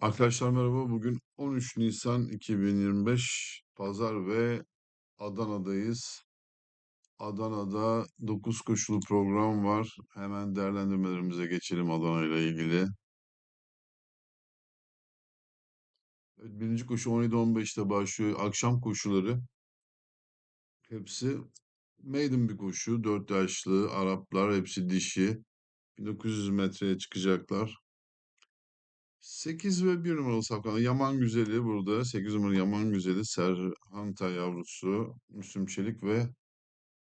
Arkadaşlar merhaba. Bugün 13 Nisan 2025 Pazar ve Adana'dayız. Adana'da 9 koşulu program var. Hemen değerlendirmelerimize geçelim Adana ile ilgili. Evet, birinci koşu 17-15'te başlıyor. Akşam koşuları hepsi maiden bir koşu. 4 yaşlı Araplar hepsi dişi. 1900 metreye çıkacaklar. 8 ve 1 numaralı safkan. Yaman Güzeli burada. 8 numaralı Yaman Güzeli. Serhanta yavrusu. Müslüm Çelik ve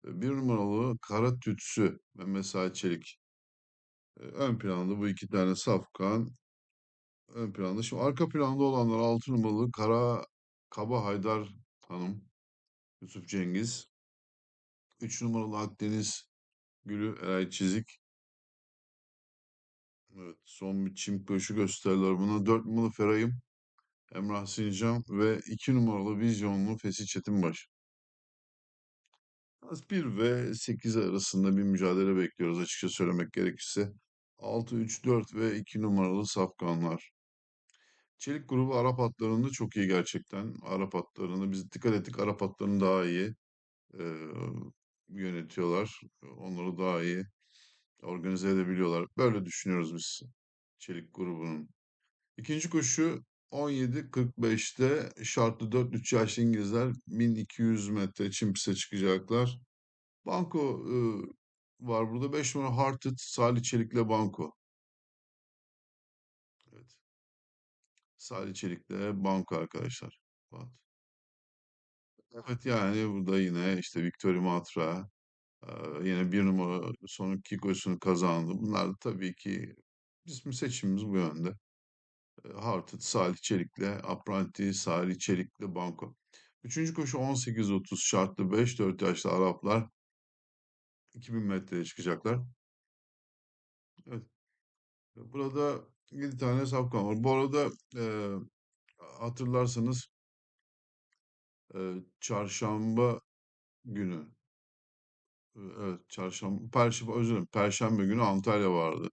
e, bir numaralı Kara Tütsü. Mehmet Sait Çelik. E, Ön planda bu iki tane safkan. Ön planda. Şimdi arka planda olanlar 6 numaralı Kara Kaba Haydar Hanım. Yusuf Cengiz. 3 numaralı Akdeniz Gülü Eray Çizik. Evet, son bir çim koşu gösterirler buna. 4 numaralı Feray'ım. Emrah Sincan ve 2 numaralı vizyonlu Fesih Çetinbaş. Az 1 ve 8 arasında bir mücadele bekliyoruz açıkça söylemek gerekirse. 6, 3, 4 ve 2 numaralı safkanlar. Çelik grubu Arap atlarında çok iyi gerçekten. Arap atlarında biz dikkat ettik Arap atlarını daha iyi e, yönetiyorlar. Onları daha iyi organize edebiliyorlar. Böyle düşünüyoruz biz Çelik grubunun. İkinci koşu 17.45'te şartlı 4-3 yaşlı İngilizler 1200 metre çim piste çıkacaklar. Banko e, var burada. 5 numara Hearted Salih Çelik'le Banko. Evet. Salih Çelik'le Banko arkadaşlar. Bak. Evet yani burada yine işte Victory Matra e, yine bir numara son iki koşusunu kazandı. Bunlar da tabii ki bizim seçimimiz bu yönde. E, Hearted Salih Çelik'le Apprenti Salih Çelik'le Banko. Üçüncü koşu 18.30 şartlı 5-4 yaşlı Araplar 2000 metreye çıkacaklar. Evet. Burada 7 tane safkan var. Bu arada e, hatırlarsanız e, çarşamba günü evet çarşamba perşembe özür dilerim perşembe günü Antalya vardı.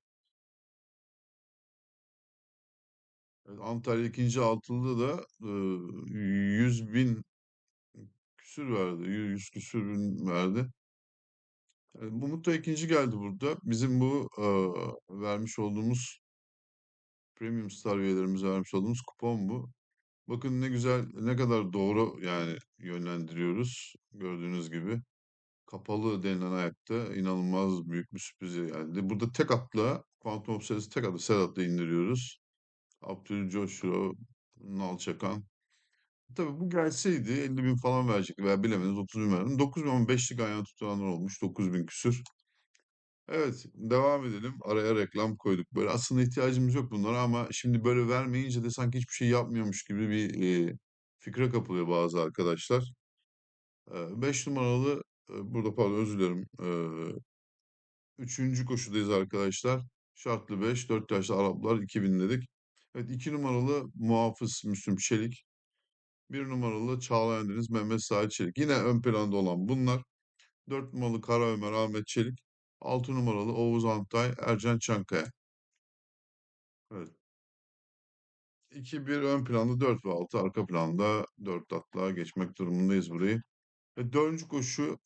Antalya ikinci altılıda da e, 100 bin küsür verdi. 100 küsür bin verdi. E, bu Mutlu ikinci geldi burada. Bizim bu e, vermiş olduğumuz Premium Star üyelerimize vermiş olduğumuz kupon bu. Bakın ne güzel, ne kadar doğru yani yönlendiriyoruz gördüğünüz gibi. Kapalı denilen ayakta inanılmaz büyük bir sürpriz geldi. Burada tek atla Quantum of Solace'i tek atla Sedat'la indiriyoruz. Abdül Joshua, Nalçakan. Tabii bu gelseydi 50 bin falan verecekti veya bilemediniz 30 bin verdim. 9 bin ama 5'lik ayağına tutulanlar olmuş. 9 bin küsür. Evet, devam edelim. Araya reklam koyduk. Böyle aslında ihtiyacımız yok bunlara ama şimdi böyle vermeyince de sanki hiçbir şey yapmıyormuş gibi bir e, fikre kapılıyor bazı arkadaşlar. 5 numaralı burada pardon özür dilerim. Üçüncü koşudayız arkadaşlar. Şartlı 5, 4 yaşlı Araplar 2000 dedik. Evet 2 numaralı muhafız Müslüm Çelik. 1 numaralı Çağlayan Deniz Mehmet Sait Çelik. Yine ön planda olan bunlar. 4 numaralı Kara Ömer Ahmet Çelik. 6 numaralı Oğuz Antay, Ercan Çankaya. Evet. 2-1 ön planda 4 ve 6 arka planda 4 atla geçmek durumundayız burayı. Ve dördüncü koşu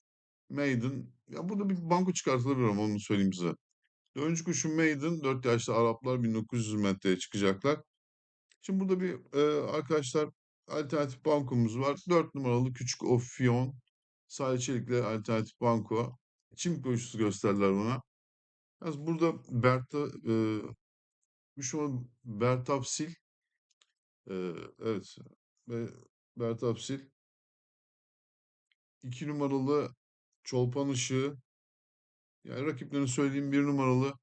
Maiden. Ya burada bir banko çıkartılabilir ama onu söyleyeyim size. Dördüncü koşu Maiden. 4 yaşlı Araplar 1900 metreye çıkacaklar. Şimdi burada bir e, arkadaşlar alternatif bankomuz var. 4 numaralı Küçük Ofyon. Salih Çelik'le alternatif banko. Çim koşusu gösterdiler buna. Yalnız burada Berta, e, Müşman Bertapsil e, evet ve Bertapsil 2 numaralı Çolpan Işığı yani rakiplerini söyleyeyim 1 numaralı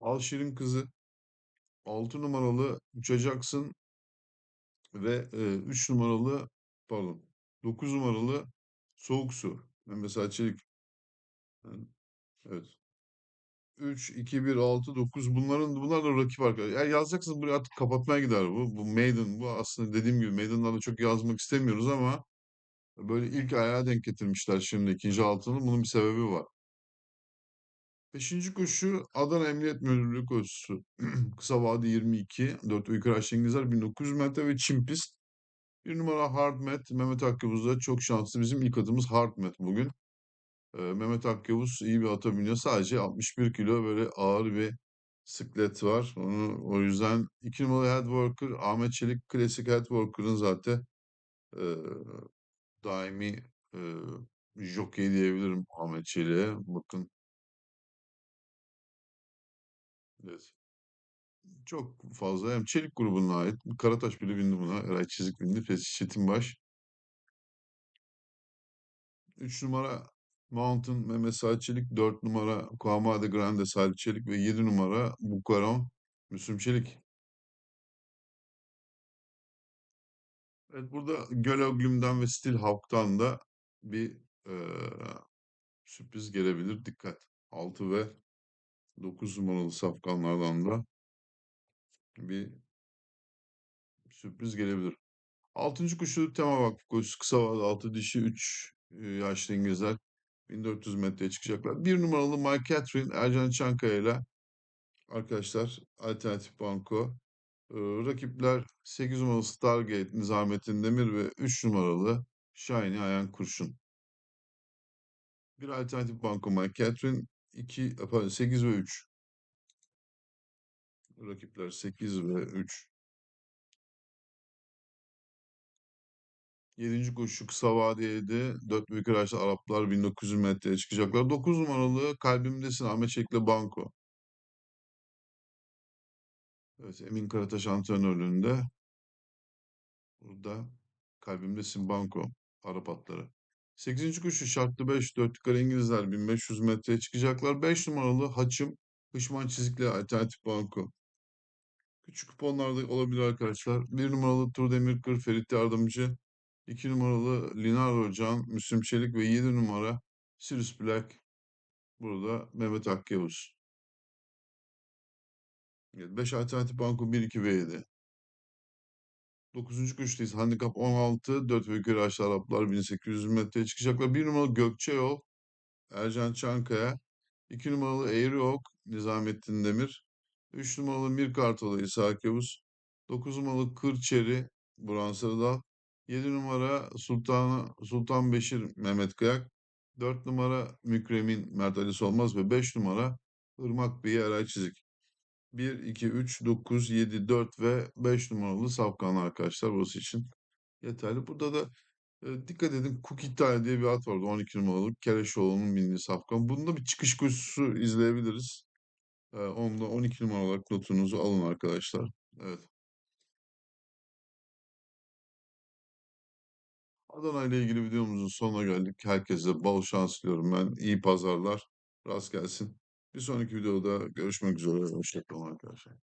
Alşir'in kızı 6 numaralı Uçacaksın ve e, 3 numaralı pardon 9 numaralı Soğuk Su. Mesela Çelik yani, evet 3, 2, 1, 6, 9 bunların bunlar da rakip arkadaşlar. Yani yazacaksınız buraya artık kapatmaya gider bu. Bu Maiden bu aslında dediğim gibi Maiden'larla çok yazmak istemiyoruz ama böyle ilk ayağa denk getirmişler şimdi ikinci altını. Bunun bir sebebi var. Beşinci koşu Adana Emniyet Müdürlüğü koşusu. Kısa vade 22. 4 yukarı aşağı İngilizler 1900 metre ve çim pist. Bir numara Hardmet. Mehmet Akkavuz'da çok şanslı. Bizim ilk adımız Hardmet bugün. Ee, Mehmet Akkavuz iyi bir ata biniyor. Sadece 61 kilo böyle ağır bir siklet var. Onu, o yüzden 2 numaralı Headworker Ahmet Çelik klasik Headworker'ın zaten e, daimi e, jockey diyebilirim Ahmet Çelik'e. Bakın evet. Çok fazla hem Çelik grubuna ait. Karataş bile bindi buna. Eray Çizik bindi. Fesih Çetinbaş. 3 numara Mountain Mehmet Salih Çelik. 4 numara Kuamade Grande Salih Çelik. Ve 7 numara Bukaron Müslüm Çelik. Evet burada Göloglüm'den ve Stillhawk'tan da bir eee, sürpriz gelebilir. Dikkat. 6 ve 9 numaralı safkanlardan da bir sürpriz gelebilir. Altıncı kuşu Tema Vakfı koşusu kısa vade 6 dişi 3 yaşlı İngilizler 1400 metreye çıkacaklar. Bir numaralı Mike Catherine Ercan Çankaya ile arkadaşlar Alternatif Banko. Rakipler 8 numaralı Stargate Nizamettin Demir ve 3 numaralı Shiny Ayan Kurşun. Bir Alternatif Banko Mike Catherine 2, pardon, 8 ve 3. Rakipler 8 ve 3. Yedinci koşu kısa vadeydi. Dört büyük araçlı Araplar 1900 metreye çıkacaklar. 9 numaralı Kalbimdesin Ahmet Çelik'le Banko. Evet Emin Karataş antrenörlüğünde. Burada Kalbimdesin Banko. Arap atları. 8. koşu şartlı 5 4 yukarı İngilizler 1500 metreye çıkacaklar. 5 numaralı Haçım Hışman Çizikli Alternatif Banko. Küçük kuponlarda olabilir arkadaşlar. 1 numaralı Tur Demirkır Ferit Yardımcı 2 numaralı Linaro Can, Müslüm Çelik ve 7 numara Sirius Black. Burada Mehmet Akyavuz. 5 alternatif banko 1, 2 ve 7. 9. koşudayız. Handikap 16. 4 ve yukarı aşağı Araplar 1800 metreye çıkacaklar. 1 numaralı Gökçe Yol. Ercan Çankaya. 2 numaralı Eğri Ok. Nizamettin Demir. 3 numaralı Mir Kartalı İsa Akyavuz. 9 numaralı Kırçeri. Burhan Sarıdal. 7 numara Sultan, Sultan Beşir Mehmet Kıyak. 4 numara Mükremin Mert Ali Solmaz ve 5 numara Irmak Bey Eray Çizik. 1, 2, 3, 9, 7, 4 ve 5 numaralı safkanlar arkadaşlar burası için yeterli. Burada da e, dikkat edin Kukitay diye bir at vardı 12 numaralı Kereşoğlu'nun bindiği safkan. Bunda bir çıkış koşusu izleyebiliriz. E, onu da 12 numara olarak notunuzu alın arkadaşlar. Evet. Adana ile ilgili videomuzun sonuna geldik. Herkese bol şans diliyorum ben. İyi pazarlar. Rast gelsin. Bir sonraki videoda görüşmek üzere. Hoşçakalın arkadaşlar.